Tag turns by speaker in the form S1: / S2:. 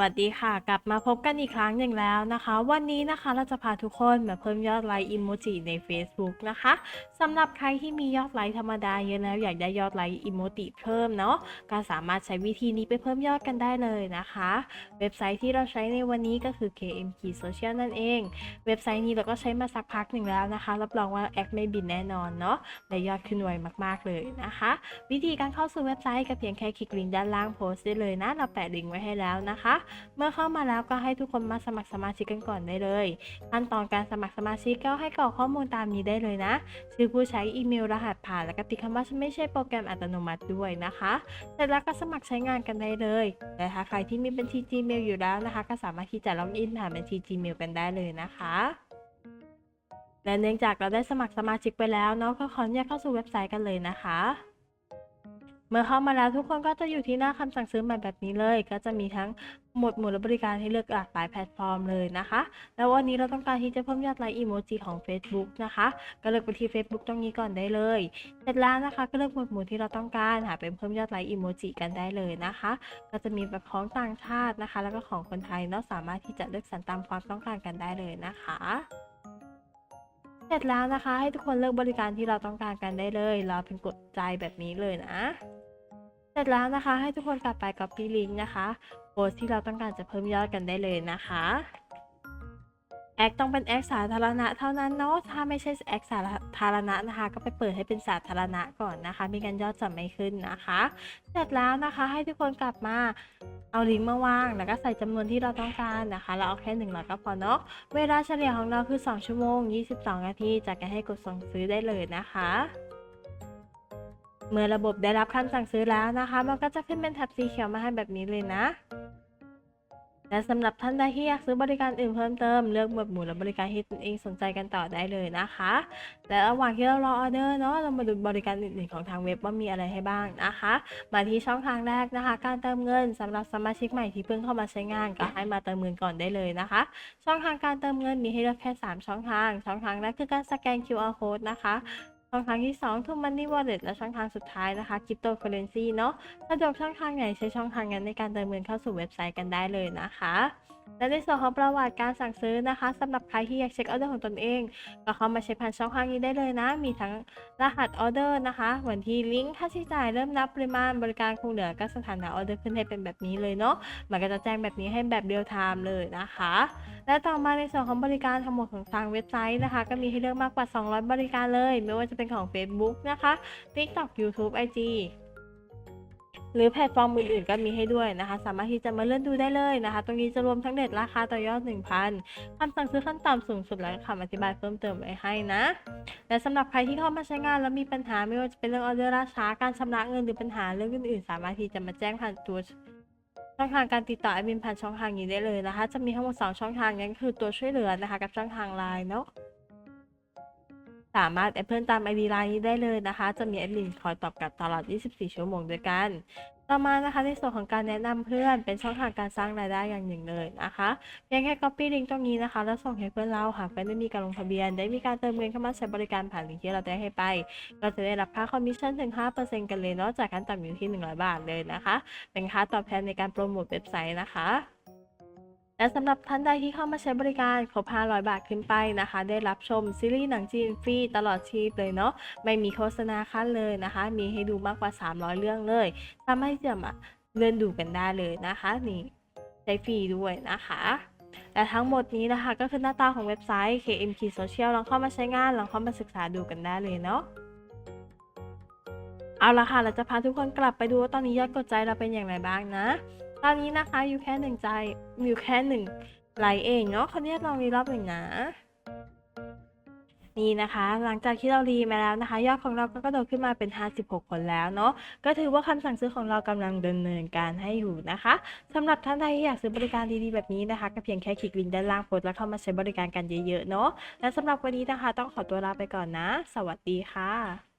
S1: วัสดีค่ะ กลับมาพบกันอีกครั้งหนึ่งแล้วนะคะ วันนี้นะคะเราจะพาทุกคนมาเพิ่มยอดไลค์อิโมจิใน Facebook นะคะสำหรับใครที่มียอดไลค์ธรรมดาเยอะแล้วอยากได้ยอดไลค์อิโมจิเพิ่มเนาะก็สามารถใช้วิธีนี้ไปเพิ่มยอดกันได้เลยนะคะ เว็บไซต์ที่เราใช้ในวันนี้ก็คือ KMK Social นั่นเอง เว็บไซต์นี้เราก็ใช้มาสักพักหนึ่งแล้วนะคะ รับรองว่าแอคไม่บินแน่นอนเนาะและยอดขึ้นไวมากๆเลยนะคะ วิธีการเข้าสู่เว็บไซต์ก็เพียงแค่คลิกลิงก์ด้านล่างโพสต์ได้เลยนะเราแปะลิงก์ไว้ให้แล้วนะคะเมื่อเข้ามาแล้วก็ให้ทุกคนมาสมัครสมาชิกกันก่อนได้เลย ขั้นตอนการสมัครสมาชิกก็ให้กรอกข้อมูลตามนี้ได้เลยนะ ชื่อผู้ใช้อีเมลรหัสผ่าน แล้วก็ติดคำว่าไม่ใช่โปรแกรมอัตโนมัติด้วยนะคะเสร็จแล้วก็สมัครใช้งานกันได้เลยแต่ถ้าใครที่มีบัญชี Gmail อยู่แล้วนะคะ ก็สามารถที่จะล็อกอินผ่านบัญชี Gmail กันได้เลยนะคะและเนื่องจากเราได้สมัครสมาชิกไปแล้วเนาะก็ขออนุญาตเข้าสู่เว็บไซต์กันเลยนะคะ มื่อเข้ามาแล้วทุกคนก็จะอยู่ที่หน้าคำสั่งซื้อใหม่แบบนี้เลย ก็จะมีทั้งหมวดหมู่และบริการให้เลือกหลากหลายแพลตฟอร์มเลยนะคะ แล้ววันนี้เราต้องการที่จะเพิ่มยอดไลค์อีโมจิของ Facebook นะคะ ก็เลือกไปที่ Facebook ตรงนี้ก่อนได้เลย เสร็จแล้วนะคะก็เลือกหมวดหมู่ที่เราต้องการหาเป็นเพิ่มยอดไลค์อีโมจิกันได้เลยนะคะ ก็จะมีแบบของต่างชาตินะคะ แล้วก็ของคนไทยเนาะสามารถที่จะเลือกสรรตามความต้องการกันได้เลยนะคะเสร็จแล้วนะคะ ให้ทุกคนเลือกบริการที่เราต้องการกันได้เลย เราเป็นกดใจแบบนี้เลยนะ เสร็จแล้วนะคะ ให้ทุกคนกลับไป copy link นะคะโพสที่เราต้องการจะเพิ่มยอดกันได้เลยนะคะแอคต้องเป็นแอคสาธารณะเท่านั้นเนาะถ้าไม่ใช่แอคสาธารณะนะคะ ก็ไปเปิดให้เป็นสาธารณะก่อนนะคะม่งั้นยอดจะไม่ขึ้นนะคะ เสร็จแล้วนะคะให้ทุกคนกลับมาเอาลิงก์มาวางแล้วก็ใส่จำนวนที่เราต้องการนะคะ เราเอาแค่หนึ่งร้อยก็พอเนาะเวลาเฉลี่ยของเราคือ 2 ชั่วโมง 22 นาทีจากการให้กดสั่งซื้อได้เลยนะคะ เมื่อระบบได้รับคำสั่งซื้อแล้วนะคะ มันก็จะขึ้นเป็นแท็บสีเขียวมาให้แบบนี้เลยนะ และสำหรับท่านใดที่อยากซื้อบริการอื่นเพิ่มเติม เลือกหมวดหมู่และบริการที่ตนเองสนใจกันต่อได้เลยนะคะ และระหว่างที่เรารอออเดอร์เนาะ เรามาดูบริการอื่นๆของทางเว็บว่ามีอะไรให้บ้างนะคะ มาที่ช่องทางแรกนะคะ การเติมเงินสำหรับสมาชิกใหม่ที่เพิ่งเข้ามาใช้งานก็ให้มาเติมเงินก่อนได้เลยนะคะ ช่องทางการเติมเงินมีให้เลือกแค่ 3 ช่องทาง ช่องทางแรกคือการสแกน QR code นะคะ ช่องทางที่2 True Money Wallet และช่องทางสุดท้ายนะคะ Cryptocurrency เนาะสะดวกช่องทางไหนใช้ช่องทางนั้นในการเติมเงินเข้าสู่เว็บไซต์กันได้เลยนะคะและในส่วนของประวัติการสั่งซื้อนะคะสำหรับใครที่อยากเช็คออเดอร์ของตนเอง ก็เข้ามาเช็คผ่านช่องทางนี้ได้เลยนะ มีทั้งรหัสออเดอร์นะคะ วันที่ลิงก์ค่าใช้จ่ายเริ่มนับปริมาณบริการคงเหลือก็สถานะออเดอร์ขึ้นให้เป็นแบบนี้เลยเนาะมันก็จะแจ้งแบบนี้ให้แบบเรียลไทม์เลยนะคะ และต่อมาในส่วนของบริการทั้งหมดของทางเว็บไซต์นะคะ ก็มีให้เลือกมากกว่า 200 บริการเลย ไม่ว่าจะเป็นของ Facebook นะคะ TikTok YouTube IG หรือแพลตฟอร์มอื่นๆก็มีให้ด้วยนะคะ สามารถที่จะมาเลื่อนดูได้เลยนะคะ ตรงนี้จะรวมทั้งเด็ดราคาต่อยอด 1,000 คำสั่งซื้อขั้นต่ำสูงสุดและคำอธิบายเพิ่มเติมไว้ให้นะ และสำหรับใครที่เข้ามาใช้งานแล้วมีปัญหาไม่ว่าจะเป็นเรื่องออเดอร์ล่าช้าการชำระเงินหรือปัญหาเรื่องอื่นๆ สามารถที่จะมาแจ้งผ่านตัว ช่องทางการติดต่อแอดมินผ่านช่องทางนี้ได้เลยนะคะ จะมีทั้งหมด2ช่องทางนั้นคือตัวช่วยเหลือนะคะ กับช่องทางไลน์เนาะสามารถแอดเพื่อนตามไอดีไลน์นี้ได้เลยนะคะ จะมีแอดมินคอยตอบกลับตลอด 24 ชั่วโมงด้วยกัน ต่อมานะคะในส่วนของการแนะนำเพื่อนเป็นช่องทางการสร้างรายได้อย่างหนึ่งเลยนะคะเพียงแค่ copy link ตรงนี้นะคะ แล้วส่งให้เพื่อนเราหากเพื่อนได้มีการลงทะเบียน ได้มีการเติมเงินเข้ามาใช้บริการผ่านลิงก์ที่เราได้ให้ไป ก็จะได้รับค่าคอมมิชชั่นถึง 5%กันเลยเนาะจากการต่ำอยู่ที่ 100 บาทเลยนะคะ เป็นค่าตอบแทนในการโปรโมทเว็บไซต์นะคะ และสำหรับท่านใดที่เข้ามาใช้บริการครบ500 บาทขึ้นไปนะคะ ได้รับชมซีรีส์หนังจีนฟรีตลอดชีพเลยเนาะไม่มีโฆษณาขั้นเลยนะคะ มีให้ดูมากกว่า 300 เรื่องเลยสามารถที่จะมาเลื่อนดูกันได้เลยนะคะนี่ใช้ฟรีด้วยนะคะและทั้งหมดนี้นะคะก็คือหน้าตาของเว็บไซต์ KMK Social ลองเข้ามาใช้งาน ลองเข้ามาศึกษาดูกันได้เลยเนาะเอาละค่ะ เราจะพาทุกคนกลับไปดูว่าตอนนี้ยอดกดใจเราเป็นอย่างไรบ้างนะ ตอนนี้นะคะอยู่แค่หนึ่งใจอยู่แค่หนึ่งไลเองเนาะเขาเนี่ยลองรีรอบหนึ่งนะ นี่นะคะ หลังจากที่เรารีมาแล้วนะคะ ยอดของเราก็กระโดดขึ้นมาเป็น 56 คนแล้วเนาะก็ถือว่าคำสั่งซื้อของเรากำลังดำเนินการให้อยู่นะคะสำหรับท่านใดที่อยากซื้อบริการดีๆแบบนี้นะคะ ก็เพียงแค่คลิกลิงก์ด้านล่างโพสต์แล้วเข้ามาใช้บริการกันเยอะๆเนาะและสำหรับวันนี้นะคะ ต้องขอตัวลาไปก่อนนะ สวัสดีค่ะ